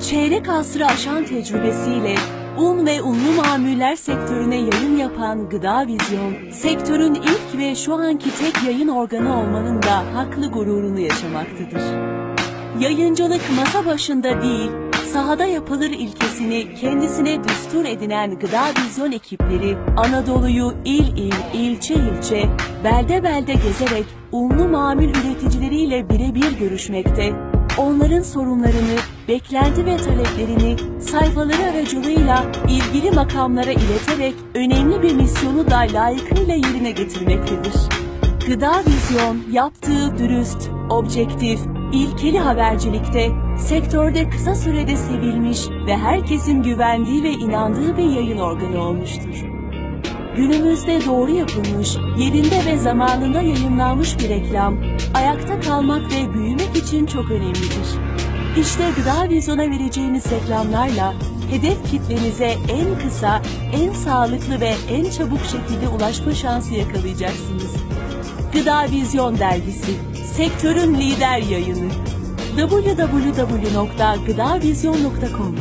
çeyrek asrı aşan tecrübesiyle un ve unlu mamuller sektörüne yayın yapan Gıda Vizyon, sektörün ilk ve şu anki tek yayın organı olmanın da haklı gururunu yaşamaktadır. Yayıncılık masa başında değil, sahada yapılır ilkesini kendisine düstur edinen Gıda Vizyon ekipleri Anadolu'yu il il, ilçe ilçe, belde belde gezerek unlu mamul üreticileriyle birebir görüşmekte, onların sorunlarını, beklenti ve taleplerini sayfaları aracılığıyla ilgili makamlara ileterek önemli bir misyonu da layıkıyla yerine getirmektedir. Gıda Vizyon yaptığı dürüst, objektif, ilkeli habercilikte sektörde kısa sürede sevilmiş ve herkesin güvendiği ve inandığı bir yayın organı olmuştur. Günümüzde doğru yapılmış, yerinde ve zamanında yayınlanmış bir reklam, ayakta kalmak ve büyümek için çok önemlidir. İşte Gıda Vizyon'a vereceğiniz reklamlarla hedef kitlenize en kısa, en sağlıklı ve en çabuk şekilde ulaşma şansı yakalayacaksınız. Gıda Vizyon Dergisi, sektörün lider yayını. www.gıdavizyon.com